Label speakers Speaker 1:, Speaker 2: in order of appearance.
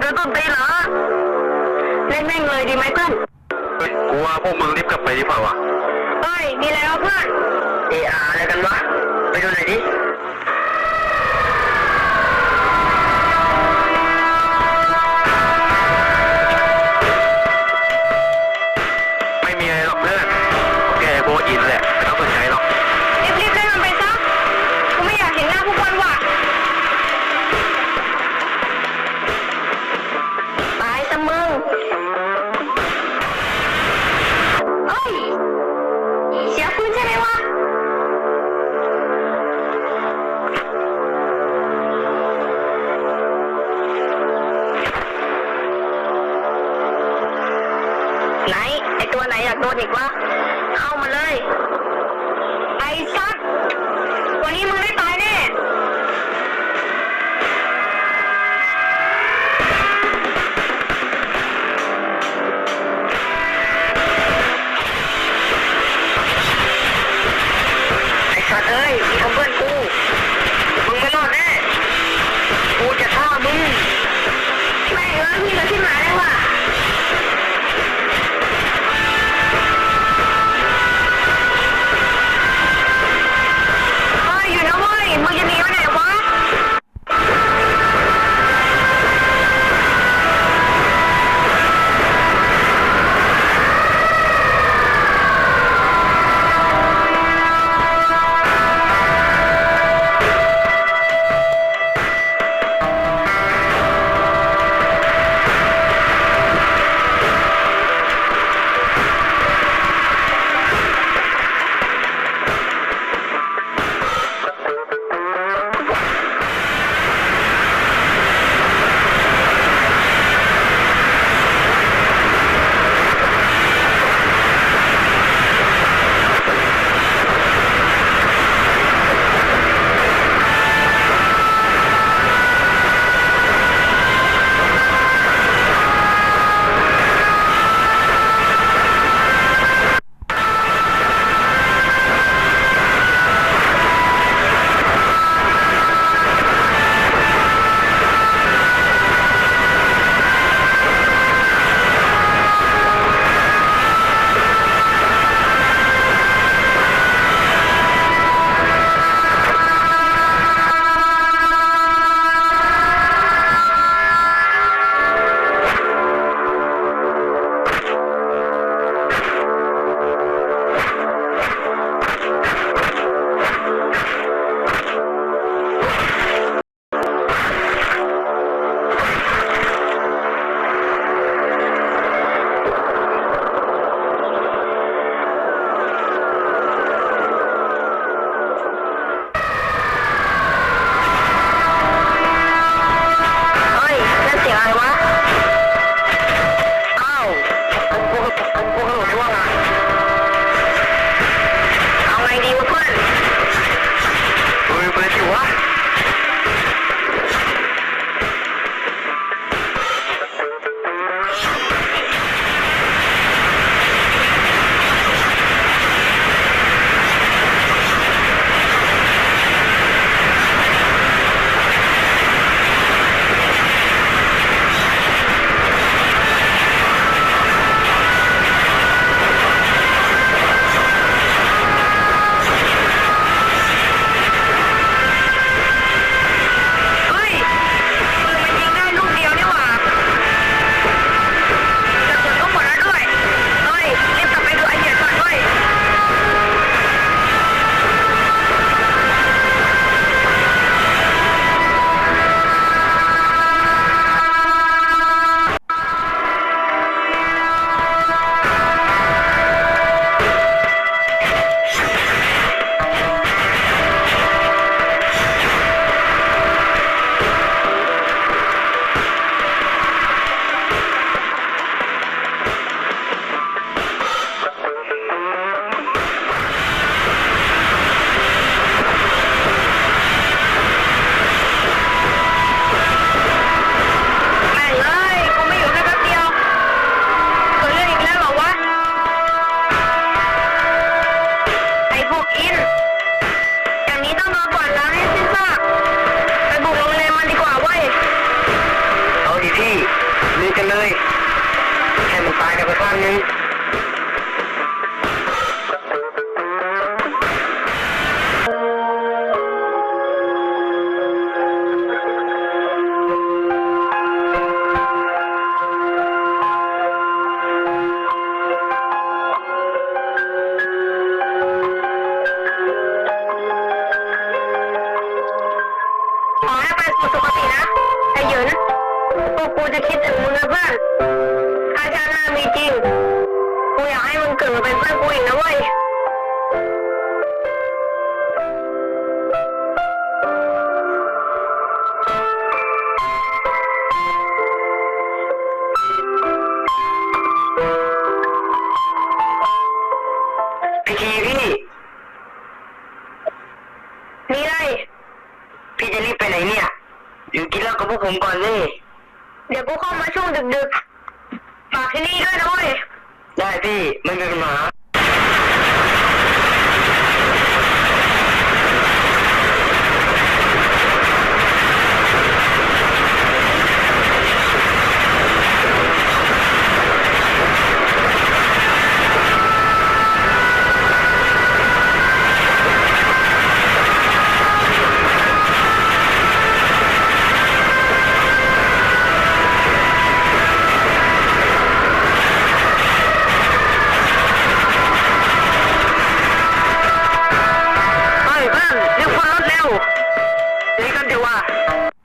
Speaker 1: โดนต้นตี
Speaker 2: เหรอ
Speaker 3: เล่นแม่งเลยดี
Speaker 1: ไหมเพื่อนกูว่าพวกมึงรี
Speaker 2: บกลับไปดีกว่าวะ เฮ้ย มีอะไรวะเพื่อนเอออะไรกันวะ ไปดูหน่อยดิ นอยากโดนอีกว่าเข้ามาเลย กอิน อย่างนี้
Speaker 3: ต้องโดนกวาด
Speaker 2: ล้างให้สิ้นซากไปบุกโรงแร
Speaker 3: มมันดีกว่าเว้ย
Speaker 2: เอาดิพี่
Speaker 1: ลุย
Speaker 2: กันเลยให้มันตายกันไปข้างนึง คิดถึงมึงนะเพื่อนถ้าชาติหน้ามีจริง กูอยา
Speaker 3: กให้มึง
Speaker 2: เกิดมาเป็นเพื่อนกูอีกนะเว้ย
Speaker 3: พี่ทีพี่
Speaker 2: มีอ
Speaker 3: พี่จะรีบไปไหนเนี่ย อยู่กินเล้ากับพวกผมก่อนเลย
Speaker 2: เดี๋ยวกูเข้ามาช่วงดึกๆฝากที่นี่ด้วยนะเว้ย
Speaker 3: ได้พี่ไม่มีปัญหา 你跟住啊。